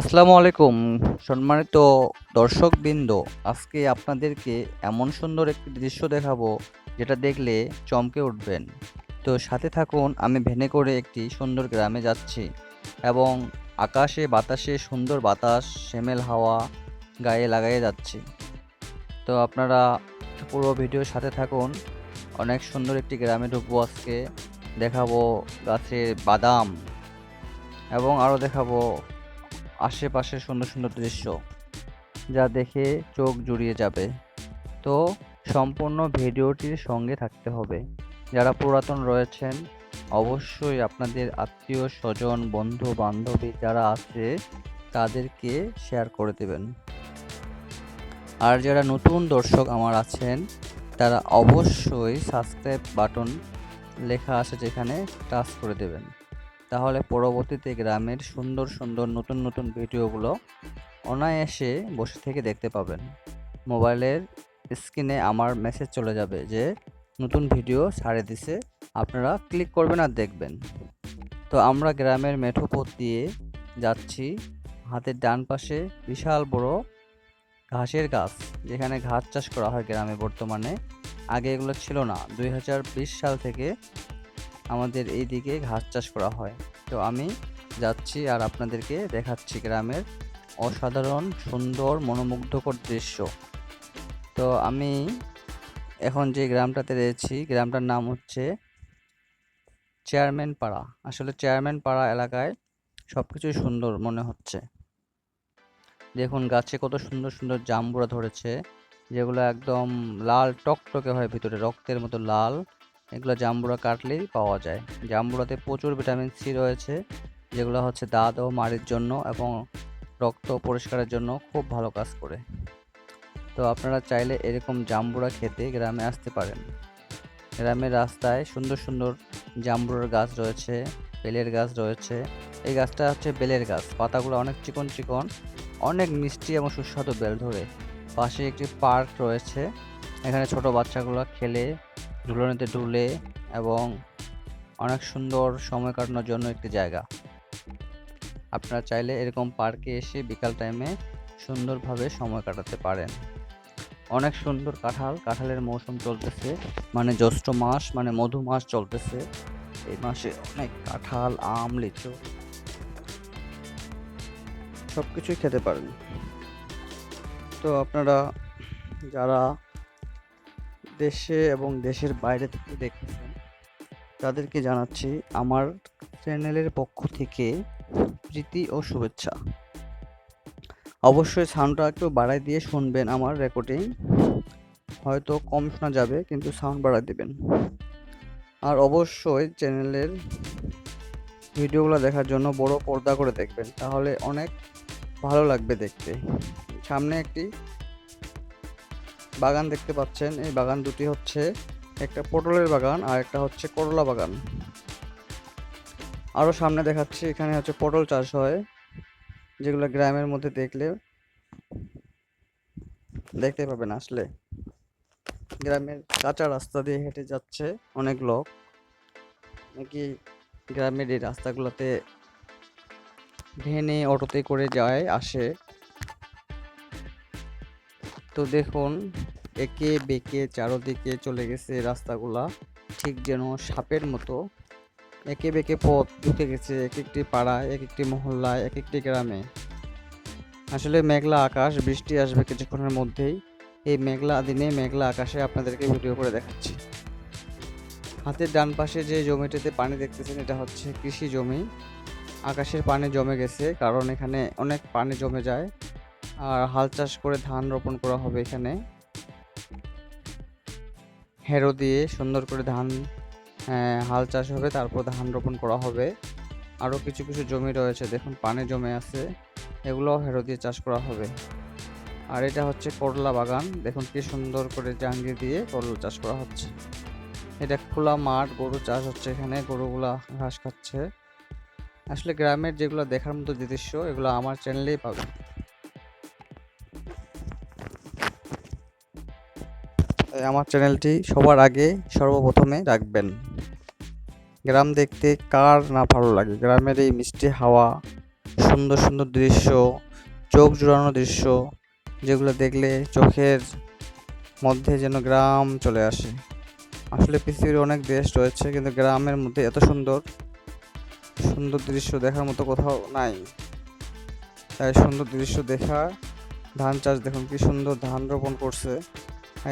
আসসালামু আলাইকুম, সম্মানিত দর্শকবৃন্দ। আজকে আপনাদেরকে এমন সুন্দর একটি দৃশ্য দেখাবো, যেটা দেখলে চমকে উঠবেন। তো সাথে থাকুন, আমি ভেনে করে একটি সুন্দর গ্রামে যাচ্ছি এবং আকাশে বাতাসে সুন্দর বাতাস, সেমেল হাওয়া গায়ে লাগাইয়ে যাচ্ছি। তো আপনারা পুরো ভিডিওর সাথে থাকুন, অনেক সুন্দর একটি গ্রামে ঢুকবো আজকে, দেখাবো গাছে বাদাম এবং আরও দেখাবো আশেপাশে সুন্দর সুন্দর দৃশ্য যা দেখে চোখ জুড়িয়ে যাবে। তো সম্পূর্ণ ভিডিওটির সঙ্গে থাকতে হবে। যারা পুরাতন রয়েছেন, অবশ্যই আপনাদের আত্মীয় স্বজন বন্ধু বান্ধবী যারা আছে, তাদেরকে শেয়ার করে দেবেন। আর যারা নতুন দর্শক আমার আছেন, তারা অবশ্যই সাবস্ক্রাইব বাটন লেখা আছে যেখানে টাচ করে দেবেন। তাহলে পরবর্তীতে গ্রামের সুন্দর সুন্দর, নতুন নতুন ভিডিওগুলো অনায়াসে বসে থেকে দেখতে পাবেন। মোবাইলের স্ক্রিনে আমার মেসেজ চলে যাবে যে, নতুন ভিডিও ছাড়ে দিছে। আপনারা ক্লিক করবেন আর দেখবেন। তো আমরা গ্রামের মেঠো পথ দিয়ে যাচ্ছি। হাতের ডান পাশে বিশাল বড় ঘাসের গাছ, যেখানে ঘাস চাষ করা হয় গ্রামে বর্তমানে। আগে এগুলো ছিল না। দুই হাজার বিশ সাল থেকে আমাদের এই দিকে ঘাস চাষ করা হয়। তো আমি যাচ্ছি আর আপনাদেরকে দেখাচ্ছি গ্রামের অসাধারণ, সুন্দর, মনোমুগ্ধকর দৃশ্য। তো আমি এখন যে গ্রামটাতে রয়েছি, গ্রামটার নাম হচ্ছে চেয়ারম্যান পাড়া আসলে চেয়ারম্যান পাড়া এলাকায় সব কিছুই সুন্দর মনে হচ্ছে। দেখুন, গাছে কত সুন্দর সুন্দর জাম্বুরা ধরেছে, যেগুলো একদম লাল টকটকে হয় ভিতরে, রক্তের মতো লাল। এগুলো জাম্বুরা কাটলেই পাওয়া যায়। জাম্বুরাতে প্রচুর ভিটামিন সি রয়েছে, যেগুলো হচ্ছে দাঁত ও মাড়ির জন্য এবং রক্ত পরিষ্কারের জন্য খুব ভালো কাজ করে। তো আপনারা চাইলে এরকম জাম্বুরা খেতে গ্রামে আসতে পারেন। গ্রামের রাস্তায় সুন্দর সুন্দর জাম্বুরার গাছ রয়েছে, বেলের গাছ রয়েছে। এই গাছটা হচ্ছে বেলের গাছ। পাতাগুলো অনেক চিকন চিকন, অনেক মিষ্টি এবং সুস্বাদু বেল ধরে। পাশে একটি পার্ক রয়েছে। এখানে ছোট বাচ্চাগুলো খেলে ঝুলনিতে ঢুলে এবং অনেক সুন্দর সময় কাটানোর জন্য একটি জায়গা। আপনারা চাইলে এরকম পার্কে এসে বিকাল টাইমে সুন্দরভাবে সময় কাটাতে পারেন। অনেক সুন্দর কাঁঠাল, কাঁঠালের মৌসুম চলতেছে মানে জ্যৈষ্ঠ মাস মানে মধু মাস চলতেছে। এই মাসে অনেক কাঁঠাল, আম, লিচু সব কিছুই খেতে পারেন। তো আপনারা যারা দেশে এবং দেশের বাইরে থেকে দেখতেছেন, তাদেরকে জানাচ্ছি আমার চ্যানেলের পক্ষ থেকে প্রীতি ও শুভেচ্ছা। অবশ্যই সাউন্ডটা একটু বাড়াই দিয়ে শুনবেন আমার রেকর্ডিং হয়তো কম শোনা যাবে, কিন্তু সাউন্ড বাড়াই দেবেন। আর অবশ্যই চ্যানেলের ভিডিওগুলো দেখার জন্য বড় পর্দা করে দেখবেন, তাহলে অনেক ভালো লাগবে দেখতে। সামনে একটি বাগান দেখতে পাচ্ছেন। এই বাগান দুটি হচ্ছে একটা পটলের বাগান আর একটা হচ্ছে করলা বাগান। আরও সামনে দেখাচ্ছি, এখানে হচ্ছে পটল চাষ হয়, যেগুলো গ্রামের মধ্যে দেখলে দেখতে পাবেন আসলে। গ্রামের কাঁচা রাস্তা দিয়ে হেঁটে যাচ্ছে অনেক লোক। নাকি গ্রামের এই রাস্তাগুলোতে ভেনে অটোতে করে যায়, আসে। তো দেখুন একে বেঁকে চারোদিকে চলে গেছে রাস্তাগুলা। ঠিক যেন সাপের মতো। একে বেঁকে পথ ঢুকে গেছে এক একটি পাড়া এক একটি মহল্লায় এক একটি গ্রামে। আসলে মেঘলা আকাশ, বৃষ্টি আসবে কিছুক্ষণের মধ্যেই। এই মেঘলা দিনে মেঘলা আকাশে আপনাদেরকে ভিডিও করে দেখাচ্ছি। হাতের ডান পাশে যে জমিটিতে পানি দেখতেছেন, এটা হচ্ছে কৃষি জমি। আকাশের পানি জমে গেছে, কারণ এখানে অনেক পানি জমে যায়। আর হাল চাষ করে ধান রোপণ করা হবে এখানে। হেরো দিয়ে সুন্দর করে ধান আহ, হাল চাষ হবে তারপর ধান রোপণ করা হবে। আরও কিছু কিছু জমি রয়েছে দেখুন পানি জমে আছে এগুলো হেরো দিয়ে চাষ করা হবে। আর এটা হচ্ছে করলা বাগান দেখুন কি সুন্দর করে জাঙ্গি দিয়ে করলা চাষ করা হচ্ছে। এটা খোলা মাঠ গরু চাষ হচ্ছে এখানে গরুগুলা ঘাস খাচ্ছে। আসলে গ্রামের যেগুলো দেখার মতো দৃশ্য এগুলো আমার চ্যানেলেই পাবেন। তাই আমার চ্যানেলটি সবার আগে সর্বপ্রথমে রাখবেন। গ্রাম দেখতে কার না ভালো লাগে? গ্রামের এই মিষ্টি হাওয়া, সুন্দর সুন্দর দৃশ্য, চোখ জুড়ানো দৃশ্য, যেগুলো দেখলে চোখের মধ্যে যেন গ্রাম চলে আসে। আসলে পৃথিবীর অনেক দেশ রয়েছে, কিন্তু গ্রামের মধ্যে এত সুন্দর সুন্দর দৃশ্য দেখার মতো কোথাও নাই। তাই সুন্দর দৃশ্য দেখা, ধান চাষ দেখুন, কি সুন্দর ধান রোপণ করছে।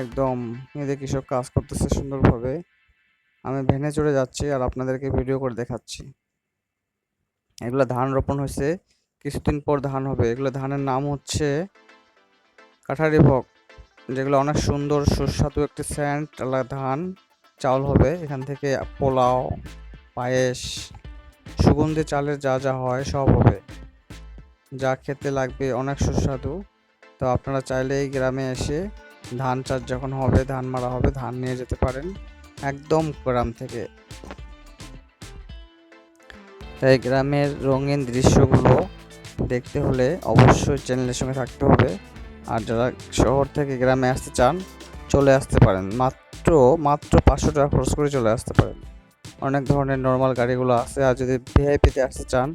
একদম নিজে কৃষক কাজ করতেছে সুন্দরভাবে। আমি ভেনে চড়ে যাচ্ছি আর আপনাদেরকে ভিডিও করে দেখাচ্ছি। এগুলো ধান রোপণ হয়েছে, কিছুদিন পর ধান হবে। এগুলো ধানের নাম হচ্ছে কাঠারি ভোগ যেগুলো অনেক সুন্দর, সুস্বাদু একটি স্যান্ড ধান, চাউল হবে, এখান থেকে পোলাও, পায়েস, সুগন্ধি চালের যা যা হয় সব হবে। যা খেতে লাগবে অনেক সুস্বাদু। তো আপনারা চাইলে এই গ্রামে এসে ধান চাষ যখন হবে, ধান মারা হবে, ধান নিয়ে যেতে পারেন একদম গ্রাম থেকে। তাই গ্রামের রঙিন দৃশ্যগুলো দেখতে হলে অবশ্যই চ্যানেলের সঙ্গে থাকতে হবে। আর যারা শহর থেকে গ্রামে আসতে চান, চলে আসতে পারেন। মাত্র মাত্র পাঁচশো টাকা খরচ করে চলে আসতে পারেন। অনেক ধরনের নর্মাল গাড়িগুলো আছে। আর যদি ভিআইপিতে আসতে চান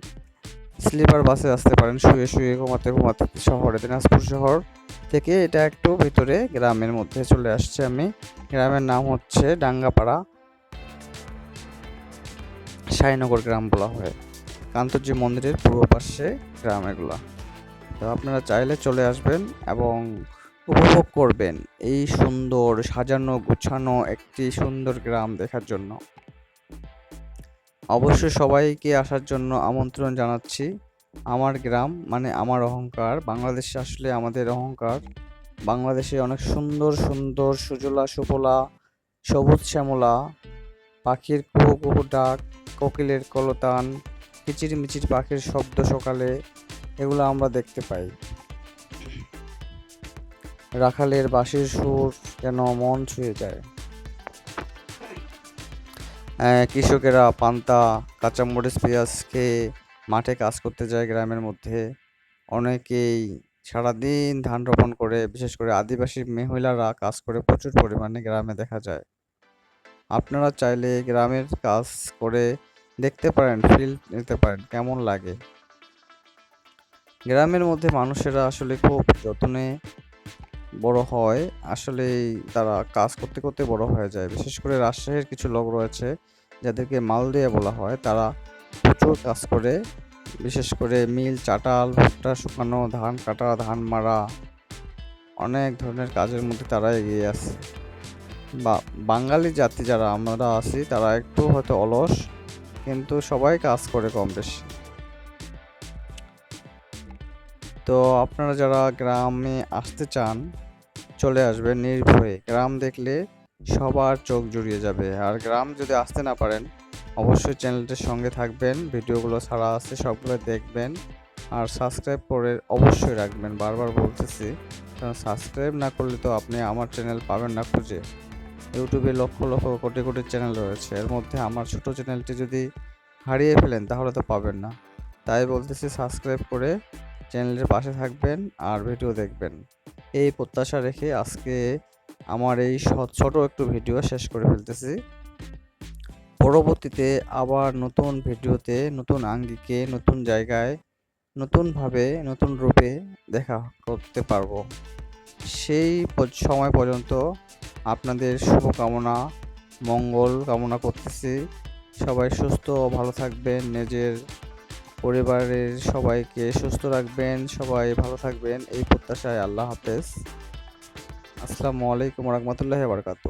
স্লিপার বাসে আসতে পারেন, শুয়ে শুয়ে ঘুমাতে ঘুমাতে শহরে, দিনাজপুর শহর থেকে। এটা একটু ভিতরে, গ্রামের মধ্যে চলে আসছে আমি। গ্রামের নাম হচ্ছে ডাঙ্গাপাড়া সাইনগর গ্রাম বলা হয়। কান্তজি মন্দিরের পূর্ব পাশে গ্রাম এগুলো। তো আপনারা চাইলে চলে আসবেন এবং উপভোগ করবেন এই সুন্দর সাজানো, গুছানো একটি সুন্দর গ্রাম দেখার জন্য। অবশ্যই সবাইকে আসার জন্য আমন্ত্রণ জানাচ্ছি। আমার গ্রাম মানে আমার অহংকার, বাংলাদেশে আসলে আমাদের অহংকার। বাংলাদেশে অনেক সুন্দর সুন্দর, সুজলা, সুফলা, সবুজ শ্যামলা, পাখির কুহু কুহু ডাক, কোকিলের কলতান কিচির মিচির পাখির শব্দ সকালে, এগুলো আমরা দেখতে পাই। রাখালের বাঁশির সুর যেন মন ছুঁয়ে যায়। কৃষকেরা পান্তা, কাঁচামরিচ, পেঁয়াজ খেয়ে মাঠে কাজ করতে যায় গ্রামের মধ্যে। অনেকেই সারাদিন ধান রোপণ করে, বিশেষ করে আদিবাসী মহিলারা কাজ করে প্রচুর পরিমাণে গ্রামে দেখা যায়। আপনারা চাইলে গ্রামের কাজ করে দেখতে পারেন ফিল নিতে পারেন, কেমন লাগে। গ্রামের মধ্যে মানুষেরা আসলে খুব যত্নে বড় হয় আসলে তারা কাজ করতে করতে বড় হয়ে যায়। বিশেষ করে রাজশাহীর কিছু লোক রয়েছে যাদেরকে মালদিয়া বলা হয়। তারা প্রচুর কাজ করে, বিশেষ করে মিল, চাটাল, ভুট্টা, শুকানো, ধান কাটা, ধান মারা, অনেক ধরনের কাজের মধ্যে তারা এগিয়ে আছে। বা, বাঙালি জাতি যারা আমরা আছি, তারা একটু হয়তো অলস, কিন্তু সবাই কাজ করে কম বেশি। তো আপনারা যারা গ্রামে আসতে চান, চলে আসবেন নির্ভয়ে। গ্রাম দেখলে সবার চোখ জুড়িয়ে যাবে। আর গ্রাম যদি আসতে না পারেন, অবশ্যই চ্যানেলটির সঙ্গে থাকবেন, ভিডিওগুলো ছাড়া আছে সবগুলো দেখবেন। আর সাবস্ক্রাইব করে অবশ্যই রাখবেন। বারবার বলতেছি, কারণ সাবস্ক্রাইব না করলে তো আপনি আমার চ্যানেল পাবেন না খুঁজে। ইউটিউবে লক্ষ লক্ষ কোটি কোটি চ্যানেল রয়েছে। এর মধ্যে আমার ছোট চ্যানেলটি যদি হারিয়ে ফেলেন, তাহলে তো পাবেন না। তাই বলতেছি, সাবস্ক্রাইব করে চ্যানেলের পাশে থাকবেন আর ভিডিও দেখবেন। এই প্রত্যাশা রেখে আজকে আমার এই ছোট একটু ভিডিও শেষ করে ফেলতেছি। পরবর্তীতে আবার নতুন ভিডিওতে, নতুন আঙ্গিকে, নতুন জায়গায়, নতুনভাবে, নতুন রূপে দেখা করতে পারব। সেই সময় পর্যন্ত আপনাদের শুভকামনা, মঙ্গল কামনা করতেছি। সবাই সুস্থ ও ভালো থাকবেন, নিজের পরিবারের সবাইকে সুস্থ রাখবেন, সবাই ভালো থাকবেন। এই প্রত্যাশায় আল্লাহ হাফেজ। আসসালামু আলাইকুম রহমতুল্লাহ বারকাতু